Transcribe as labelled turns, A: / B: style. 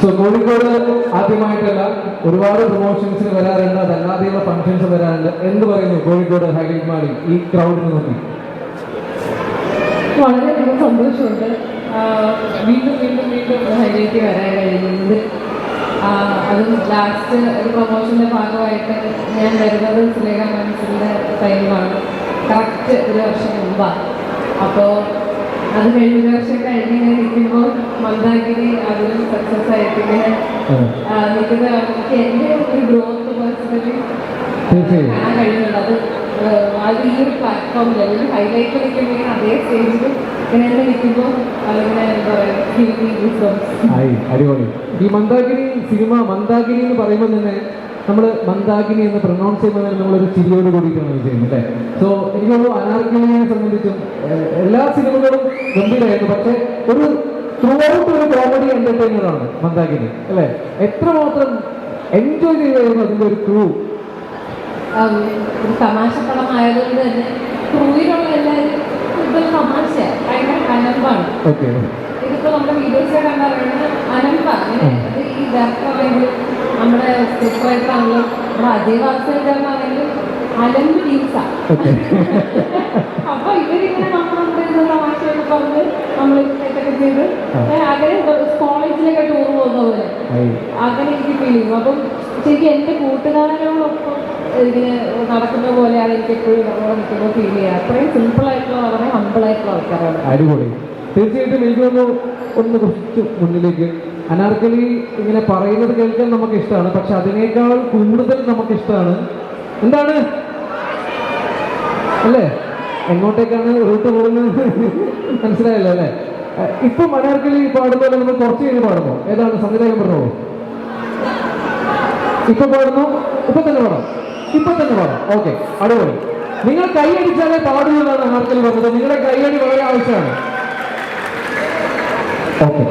A: So Kozhikode ആദ്യമായിട്ടല്ല ഒരുപാട് പ്രൊമോഷൻസിന് വരാറുണ്ട് അതല്ലാതെയുള്ള functions വരാറുണ്ട്. എന്ന് പറയുന്നു കോഴിക്കോട് ഹൈലൈറ്റ് മാളി ഈ ക്രൗഡിന് നോക്കി?
B: വളരെയധികം സന്തോഷമുണ്ട്. വീണ്ടും വീണ്ടും വീണ്ടും ഹൈലൈറ്റ് വരാൻ കഴിയുന്നത്. അതും ലാസ്റ്റ് ഒരു പ്രൊമോഷന്റെ ഭാഗമായിട്ട് ഞാൻ വരുന്നത് സുലേഖ മനസ്സിന്റെ ടൈമാണ് കറക്റ്റ് ഒരു വർഷം മുമ്പാണ്. അപ്പോൾ അത് കഴിഞ്ഞ വർഷം കഴിഞ്ഞ് മന്ദാഗിരി അതിലും സക്സസ് ആയിട്ട് ഇങ്ങനെ നിൽക്കുന്ന എനിക്ക് എന്റെ ഒരു ഗ്രോത്ത് പേഴ്സണലി
A: തീർച്ചയായും.
B: കാണാൻ കഴിയുന്നുണ്ട്. അത് ഏഹ് അത് ഈ ഒരു പ്ലാറ്റ്ഫോമിൽ അല്ലെങ്കിൽ ഹൈലൈറ്റ് നിൽക്കുമ്പോൾ അതേ സ്റ്റേജിൽ ഇങ്ങനെ തന്നെ നിൽക്കുമ്പോൾ അതിങ്ങനെ എന്താ പറയുക
A: ആയി അടിപൊളി. ഈ മന്ദാകിനി സിനിമ മന്ദാകിനി എന്ന് പറയുമ്പോൾ തന്നെ നമ്മൾ മന്ദാകിനി എന്ന് പ്രൊനൗൺസ് ചെയ്യുമ്പോൾ തന്നെ നമ്മളൊരു ചിരിയോട് കൂടിയിട്ടാണ് ചെയ്യുന്നത് അല്ലേ? സോ എനിക്ക് തോന്നുന്നു അനാർക്കലിനെ സംബന്ധിച്ചും എല്ലാ സിനിമകളും ഗംഭീരമായിരുന്നു. പക്ഷേ ഒരു ത്രൂ ഔട്ട് ഒരു കോമഡി എന്റർടൈനർ ആണ് മന്ദാകിനി എത്ര മാത്രം എൻജോയ് ചെയ്തായിരുന്നു അതിന്റെ ഒരു ക്രൂ
B: ഒരു തമാശ പടം ആയതുകൊണ്ട് തന്നെ ക്രൂയിലുള്ള എല്ലാവരും ഇതൊരു തമാശയാണ് ഭയങ്കര അനമ്പാണ്.
A: ഓക്കെ
B: ഇതിപ്പോൾ നമ്മുടെ വീഡിയോസ് കണ്ടാൽ പറയുന്നത് അനമ്പാണ് ഇങ്ങനെ ഇത് ഈ ഡയറക്ടർ ആണെങ്കിലും നമ്മുടെ സ്ക്രിപ്റ്റ് റൈറ്റർ ആണെങ്കിലും നമ്മുടെ അജയ് വാസുദേവനാണെങ്കിലും അലമ്പ് ടീംസാണ്
A: ഓക്കെ
B: അപ്പൊ ഇവരിങ്ങനെ നമ്മുടെ ഇരുന്ന് തമാശയൊക്കെ പറഞ്ഞ് നമ്മൾ ഇതൊക്കെ ചെയ്ത് അങ്ങനെ കോളേജിലൊക്കെ ടൂർ പോകുന്ന പോലെ അങ്ങനെ എനിക്ക് ഫീൽ ചെയ്യും. അപ്പം ശരിക്കും എന്റെ കൂട്ടുകാരോടൊപ്പം ഇങ്ങനെ നടക്കുന്ന പോലെയാണ് എനിക്ക് എപ്പോഴും നമ്മളെ നിൽക്കുമ്പോൾ ഫീൽ ചെയ്യുക. അത്രയും സിമ്പിൾ ആയിട്ടുള്ള വളരെ ഹമ്പിൾ ആയിട്ടുള്ള ആൾക്കാരാണ്.
A: അടിപൊളി. തീർച്ചയായിട്ടും ഒന്ന് കുറച്ച് മുന്നിലേക്ക്. അനാർക്കലി ഇങ്ങനെ പറയുന്നത് കേൾക്കാൻ നമുക്ക് ഇഷ്ടമാണ്. പക്ഷെ അതിനേക്കാൾ കൂടുതൽ നമുക്ക് ഇഷ്ടമാണ്. എന്താണ്? അല്ലേ? എങ്ങോട്ടേക്കാണ് റൂട്ട് പോകുന്നത്? മനസ്സിലായല്ലോ അല്ലേ? ഇപ്പം അനാർക്കലി പാടുമ്പോൾ നമ്മൾ കുറച്ച് കഴിഞ്ഞ് പാടുമോ ഏതാണ്? സംവിധാനം പറഞ്ഞോളൂ ഇപ്പൊ പാടുന്നു? ഇപ്പൊ തന്നെ പാടാം. ഇപ്പൊ തന്നെ പാടാം. ഓക്കെ അടിപൊളി. നിങ്ങൾ കൈയടിച്ചാലേ പാടൂ എന്നാണ് അനാർക്കലി പറഞ്ഞത്. നിങ്ങളുടെ കൈയടി വളരെ ആവശ്യമാണ്. ഓക്കെ.